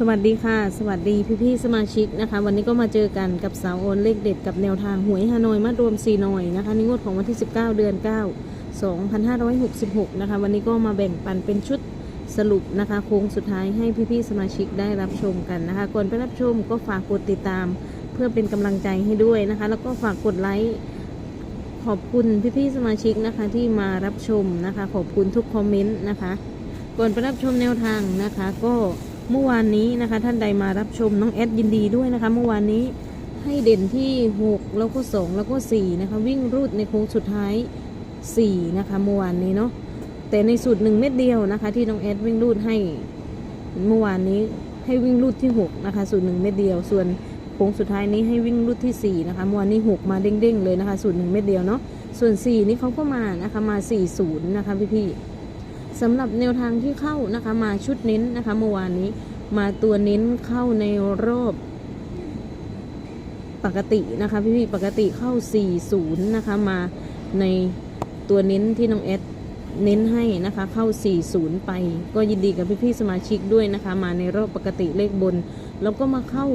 สวัสดีค่ะ สวัสดีพี่ๆสมาชิกนะคะ วันนี้ก็มาเจอกันกับสาวโอนเลขเด็ดกับแนวทางหวยฮานอยมารวมซีนอยนะคะในงวดของวันที่ 19 เดือน 9 2566 นะคะ วันนี้ก็มาแบ่งปันเป็นชุดสรุปนะคะโค้งสุดท้ายให้พี่ๆสมาชิกได้รับชมกันนะคะก่อนไปรับชมก็ฝากกดติดตาม เพื่อเป็นกำลังใจให้ด้วยนะคะ แล้วก็ฝากกดไลค์ขอบคุณพี่ๆสมาชิกนะคะที่มารับชมนะคะ ขอบคุณทุกคอมเมนต์นะคะ ก่อนไปรับชมแนวทางนะคะก็ เมื่อวานนี้นะคะ ท่านใดมารับชมน้องแอดยินดีด้วยนะคะ เมื่อวานนี้ให้เด่นที่ 6 แล้วก็ 2 แล้วก็ 4 นะคะ วิ่งรูดในโค้งสุดท้าย 4 นะคะเมื่อวานนี้เนาะแต่ในสูตร 1 เม็ดเดียวนะคะ ที่น้องแอดวิ่งรูดให้เมื่อวานนี้ให้วิ่งรูดที่ 6 นะคะ สูตร 1 เม็ดเดียว ส่วนโค้งสุดท้ายนี้ให้วิ่งรูดที่ 4 นะคะเมื่อวานนี้ 6 มาเด้งๆเลยนะคะ สูตร 1 เม็ดเดียวเนาะส่วน 4 นี่เขาก็มานะคะมา 40 นะคะพี่ๆ สำหรับแนวทางที่เข้านะคะมาชุดเน้นนะคะเมื่อวานนี้มาตัวเน้นเข้าในรอบปกตินะคะพี่ๆปกติเข้า 40 นะคะมาในตัวเน้นที่น้องเอสเน้นให้นะคะเข้า 40 ไป ก็ยินดีกับพี่ๆสมาชิกด้วยนะคะ มาในรอบปกติเลขบน แล้วก็มาเข้า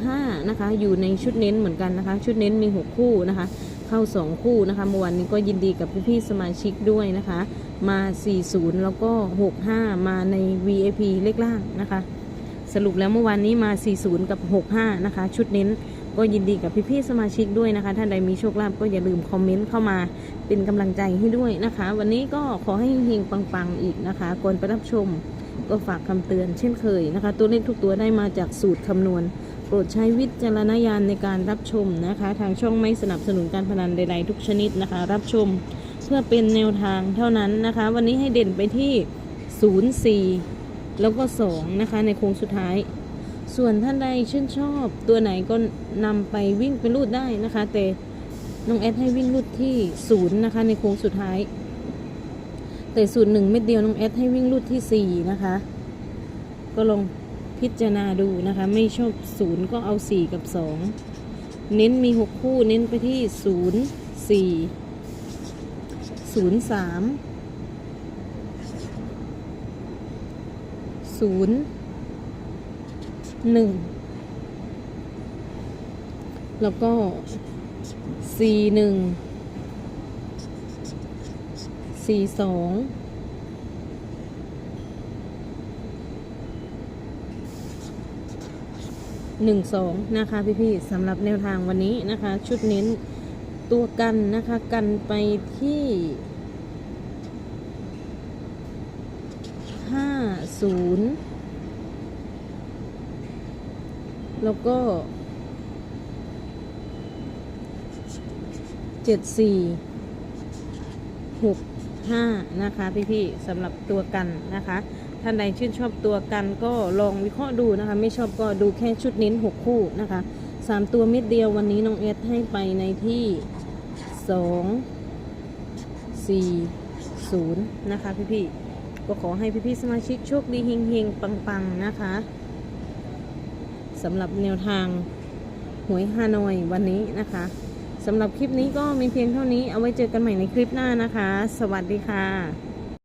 65 นะคะ อยู่ในชุดเน้นเหมือนกันนะคะ ชุดเน้นมี 6 คู่นะคะ เข้า 2 คู่นะคะเมื่อวานนี้ก็ยินดีกับพี่ๆสมาชิกด้วยนะคะ มา 40 แล้วก็ 65 มาใน VIP เลขล่างนะคะ สรุปแล้วเมื่อวานนี้มา 40 กับ 65 นะคะ ชุดเน้นก็ยินดีกับพี่ๆสมาชิกด้วยนะคะ ท่านใดมีโชคลาภก็อย่าลืมคอมเมนต์เข้ามาเป็นกำลังใจให้ด้วยนะคะ วันนี้ก็ขอให้เฮงปังๆอีกนะคะก่อนไปรับชมก็ฝากคำเตือนเช่นเคยนะคะ ตัวเลขทุกตัวได้มาจากสูตรคำนวณ ปรดใช้วิจารณญาณในการรับชมนะคะ ทางช่องไม่สนับสนุนการพนันใดๆทุกชนิดนะคะ รับชมเพื่อเป็นแนวทางเท่านั้นนะคะ วันนี้ให้เด่นไปที่ 04 แล้วก็2นะคะ ในโค้งสุดท้าย ส่วนท่านใดชื่นชอบตัวไหนก็นำไปวิ่งไปรูดได้นะคะ แต่น้องแอดให้วิ่งรูดที่0นะคะ ในโค้งสุดท้าย แต่สูตรหนึ่งเม็ดเดียวน้องแอดให้วิ่งรูดที่4นะคะ ก็ลง พิจารณาดูนะคะ ไม่ชอบ0ก็เอา 4 กับ 2 เน้นมี 6 คู่เน้นไปที่ 0 4 0 3 0 1 แล้วก็ 4 1สี่ส องหนึ่งสองนะคะพี่ๆสำหรับแนวทางวันนี้นะคะ ชุดเน้นตัวกันนะคะกันไปที่ห้าศูนย์แล้วก็เจ็ดสี่หกห้านะคะพี่ๆสำหรับตัวกันนะคะ ท่านใดชื่นชอบตัวกันก็ลองวิเคราะห์ดูนะคะ ไม่ชอบก็ดูแค่ชุดเน้น 6 คู่นะคะสามตัวเม็ดเดียววันนี้น้องเอสให้ไปในที่สองสี่ศูนย์นะคะพี่ๆก็ขอให้พี่ๆสมาชิกโชคดีเฮงๆ ปังๆ นะคะสำหรับแนวทางหวยฮานอยวันนี้นะคะสำหรับคลิปนี้ก็มีเพียงเท่านี้เอาไว้เจอกันใหม่ในคลิปหน้านะคะ สวัสดีค่ะ